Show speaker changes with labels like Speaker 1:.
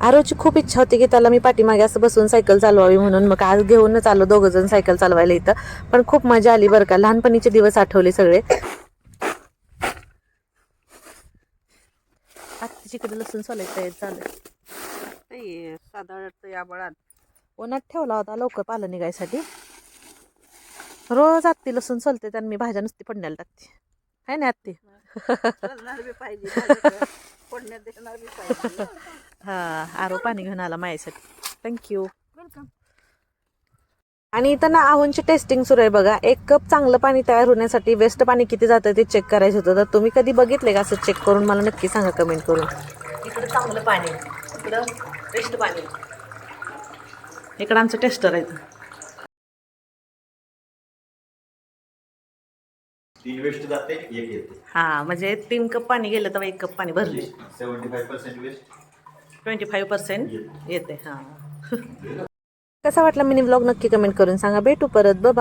Speaker 1: आरोची खूप इच्छा होती की त्याला मी पाठीमागे असं बसून सायकल चालवावी म्हणून. मग आज घेऊनच आलो दोघं जण सायकल चालवायला इथं. पण खूप मजा आली बरं का. लहानपणीचे दिवस आठवले सगळे. आत्तीच्याकडे लसूण सोलायचं चालू
Speaker 2: साधारण या बळात.
Speaker 1: उन्हात ठेवला होता लवकर पालं निघायसाठी. रोज आत्ती लसूण सोलते आणि मी भाज्या नुसती पडण्याला टाकते. आहे ना आत्ती?
Speaker 2: पाहिजे.
Speaker 1: हा आरो पाणी घेऊन आला माझ्यासाठी. थँक्यू
Speaker 2: वेलकम
Speaker 1: आणि इथं ना आहोंची टेस्टिंग सुरू आहे बघा. एक कप चांगलं पाणी तयार होण्यासाठी वेस्ट पाणी किती जातं ते चेक करायचं होतं. तर तुम्ही कधी बघितले का असं चेक करून? मला नक्की सांगा कमेंट करून. इकडं चांगलं पाणी इकडं वेस्ट पाणी इकडं आमचं टेस्टर आहे.
Speaker 3: तीन वेस्ट जाते एक येते.
Speaker 1: हा म्हणजे तीन कप पाणी गेलं तर एक कप पाणी भरले.
Speaker 3: Seventy five percent waste
Speaker 1: twenty five percent येते हां. कसा वाटला मिनी ब्लॉग नक्की कमेंट करून सांगा. भेटू परत. बाय